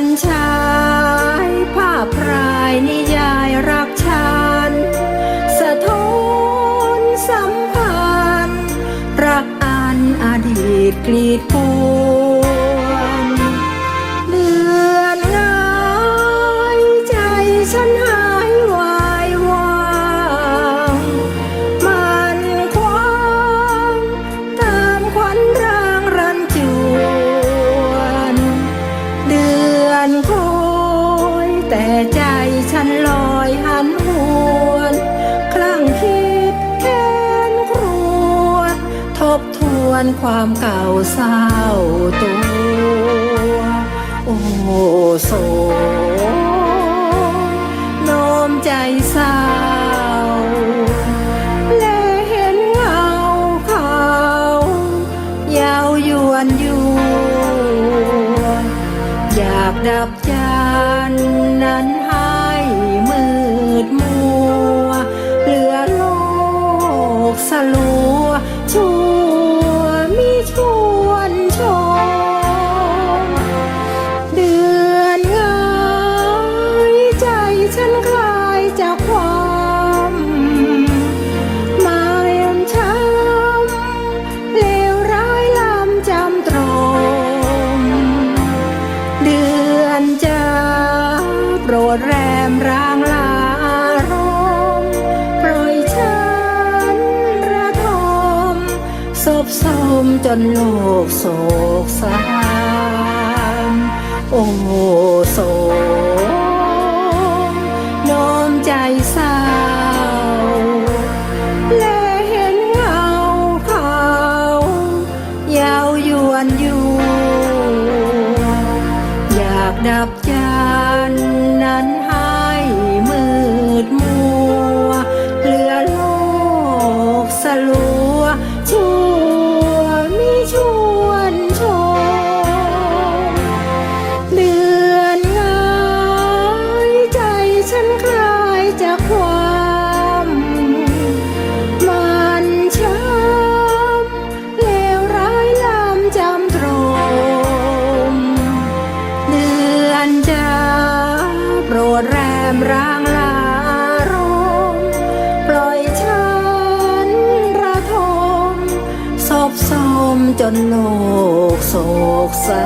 ันชายภาพรายนิยายรักชานสะท้อนสัมพันธ์รักอันอดีตกรีดกู แต่ใจฉันลอยหันหวนคลั่งคิดแค้นครวญทบทวนความเก่าเศร้าตัว โอ้โศกโน้มใจเศร้าและเห็นเงาเขา ยาวยวนอยู่ อยากดับใจ กสลัวชั่วมิชวนชมเดือนงายใจฉันคลายจากความหมายอันช้ำเลวร้ายลำจำตรงเดือนจะโปรดแรมร่า ศพสมจนโลกโศกสามโอ้โศกน้อมใจเศร้า และเห็นเงาเขายาวยวนอยู่ อยากดับจันนั้น มร่างลารมปล่อยฉันระทมศพสมจนโลกโศกสา